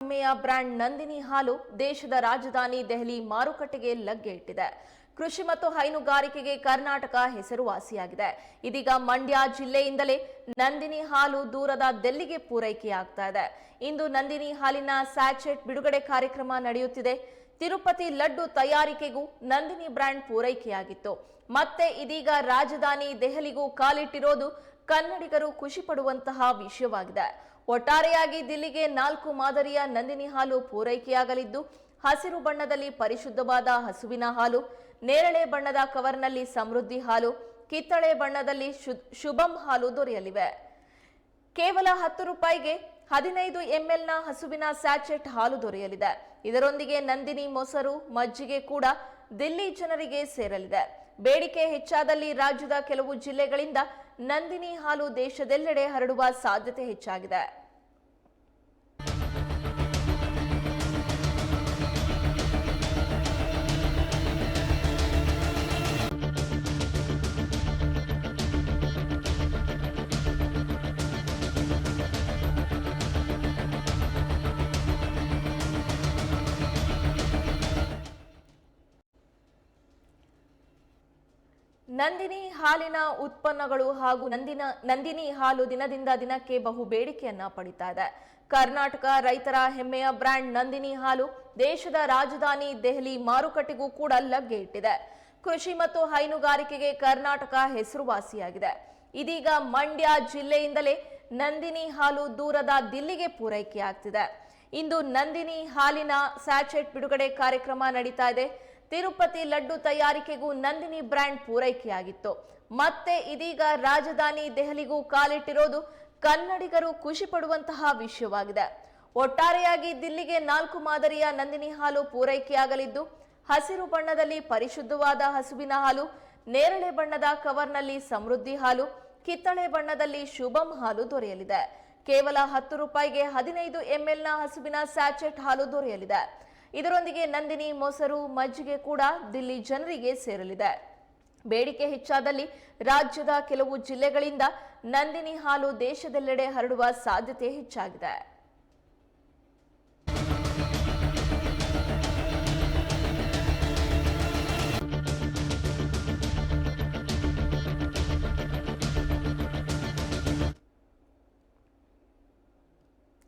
ಹೆಮ್ಮೆಯ ಬ್ರ್ಯಾಂಡ್ ನಂದಿನಿ ಹಾಲು ದೇಶದ ರಾಜಧಾನಿ ದೆಹಲಿ ಮಾರುಕಟ್ಟೆಗೆ ಲಗ್ಗೆ ಇಟ್ಟಿದೆ. ಕೃಷಿ ಮತ್ತು ಹೈನುಗಾರಿಕೆಗೆ ಕರ್ನಾಟಕ ಹೆಸರುವಾಸಿಯಾಗಿದೆ. ಇದೀಗ ಮಂಡ್ಯ ಜಿಲ್ಲೆಯಿಂದಲೇ ನಂದಿನಿ ಹಾಲು ದೂರದ ದೆಲ್ಲಿಗೆ ಪೂರೈಕೆಯಾಗ್ತಾ ಇದೆ. ಇಂದು ನಂದಿನಿ ಹಾಲಿನ ಸ್ಯಾಚೆಟ್ ಬಿಡುಗಡೆ ಕಾರ್ಯಕ್ರಮ ನಡೆಯುತ್ತಿದೆ. ತಿರುಪತಿ ಲಡ್ಡು ತಯಾರಿಕೆಗೂ ನಂದಿನಿ ಬ್ರ್ಯಾಂಡ್ ಪೂರೈಕೆಯಾಗಿತ್ತು. ಮತ್ತೆ ಇದೀಗ ರಾಜಧಾನಿ ದೆಹಲಿಗೂ ಕಾಲಿಟ್ಟಿರೋದು ಕನ್ನಡಿಗರು ಖುಷಿ ಪಡುವಂತಹ ವಿಷಯವಾಗಿದೆ. ಒಟ್ಟಾರೆಯಾಗಿ ದಿಲ್ಲಿಗೆ ನಾಲ್ಕು ಮಾದರಿಯ ನಂದಿನಿ ಹಾಲು ಪೂರೈಕೆಯಾಗಲಿದ್ದು, ಹಸಿರು ಬಣ್ಣದಲ್ಲಿ ಪರಿಶುದ್ಧವಾದ ಹಸುವಿನ ಹಾಲು, ನೇರಳೆ ಬಣ್ಣದ ಕವರ್ನಲ್ಲಿ ಸಮೃದ್ಧಿ ಹಾಲು, ಕಿತ್ತಳೆ ಬಣ್ಣದಲ್ಲಿ ಶುಭಂ ಹಾಲು ದೊರೆಯಲಿವೆ. ಕೇವಲ ಹತ್ತು ರೂಪಾಯಿಗೆ ಹದಿನೈದು ಎಂಎಲ್ನ ಹಸುವಿನ ಸ್ಯಾಚೆಟ್ ಹಾಲು ದೊರೆಯಲಿದೆ. ಇದರೊಂದಿಗೆ ನಂದಿನಿ ಮೊಸರು, ಮಜ್ಜಿಗೆ ಕೂಡ ದಿಲ್ಲಿ ಜನರಿಗೆ ಸೇರಲಿದೆ. ಬೇಡಿಕೆ ಹೆಚ್ಚಾದಲ್ಲಿ ರಾಜ್ಯದ ಕೆಲವು ಜಿಲ್ಲೆಗಳಿಂದ ನಂದಿನಿ ಹಾಲು ದೇಶದೆಲ್ಲೆಡೆ ಹರಡುವ ಸಾಧ್ಯತೆ ಹೆಚ್ಚಾಗಿದೆ. ನಂದಿನಿ ಹಾಲಿನ ಉತ್ಪನ್ನಗಳು ಹಾಗೂ ನಂದಿನ ನಂದಿನಿ ಹಾಲು ದಿನದಿಂದ ದಿನಕ್ಕೆ ಬಹು ಬೇಡಿಕೆಯನ್ನ ಪಡಿತಾ ಇದೆ. ಕರ್ನಾಟಕ ರೈತರ ಹೆಮ್ಮೆಯ ಬ್ರ್ಯಾಂಡ್ ನಂದಿನಿ ಹಾಲು ದೇಶದ ರಾಜಧಾನಿ ದೆಹಲಿ ಮಾರುಕಟ್ಟೆಗೂ ಕೂಡ ಲಗ್ಗೆ ಇಟ್ಟಿದೆ. ಕೃಷಿ ಮತ್ತು ಹೈನುಗಾರಿಕೆಗೆ ಕರ್ನಾಟಕ ಹೆಸರುವಾಸಿಯಾಗಿದೆ. ಇದೀಗ ಮಂಡ್ಯ ಜಿಲ್ಲೆಯಿಂದಲೇ ನಂದಿನಿ ಹಾಲು ದೂರದ ದಿಲ್ಲಿಗೆ ಪೂರೈಕೆಯಾಗ್ತಿದೆ. ಇಂದು ನಂದಿನಿ ಹಾಲಿನ ಸ್ಯಾಚೆಟ್ ಬಿಡುಗಡೆ ಕಾರ್ಯಕ್ರಮ ನಡೀತಾ ಇದೆ. ತಿರುಪತಿ ಲಡ್ಡು ತಯಾರಿಕೆಗೂ ನಂದಿನಿ ಬ್ರ್ಯಾಂಡ್ ಪೂರೈಕೆಯಾಗಿತ್ತು. ಮತ್ತೆ ಇದೀಗ ರಾಜಧಾನಿ ದೆಹಲಿಗೂ ಕಾಲಿಟ್ಟಿರೋದು ಕನ್ನಡಿಗರು ಖುಷಿ ಪಡುವಂತಹ ವಿಷಯವಾಗಿದೆ. ಒಟ್ಟಾರೆಯಾಗಿ ದಿಲ್ಲಿಗೆ ನಾಲ್ಕು ಮಾದರಿಯ ನಂದಿನಿ ಹಾಲು ಪೂರೈಕೆಯಾಗಲಿದ್ದು, ಹಸಿರು ಬಣ್ಣದಲ್ಲಿ ಪರಿಶುದ್ಧವಾದ ಹಸುವಿನ ಹಾಲು, ನೇರಳೆ ಬಣ್ಣದ ಕವರ್ನಲ್ಲಿ ಸಮೃದ್ಧಿ ಹಾಲು, ಕಿತ್ತಳೆ ಬಣ್ಣದಲ್ಲಿ ಶುಭಂ ಹಾಲು ದೊರೆಯಲಿದೆ. ಕೇವಲ ಹತ್ತು ರೂಪಾಯಿಗೆ ಹದಿನೈದು ಎಂಎಲ್ನ ಹಸುವಿನ ಸ್ಯಾಚೆಟ್ ಹಾಲು ದೊರೆಯಲಿದೆ. ಇದರೊಂದಿಗೆ ನಂದಿನಿ, ಮೊಸರು, ಮಜ್ಜಿಗೆ ಕೂಡ ದಿಲ್ಲಿ ಜನರಿಗೆ ಸೇರಲಿದೆ. ಬೇಡಿಕೆ ಹೆಚ್ಚಾದಲ್ಲಿ ರಾಜ್ಯದ ಕೆಲವು ಜಿಲ್ಲೆಗಳಿಂದ ನಂದಿನಿ ಹಾಲು ದೇಶದೆಲ್ಲೆಡೆ ಹರಡುವ ಸಾಧ್ಯತೆ ಹೆಚ್ಚಾಗಿದೆ.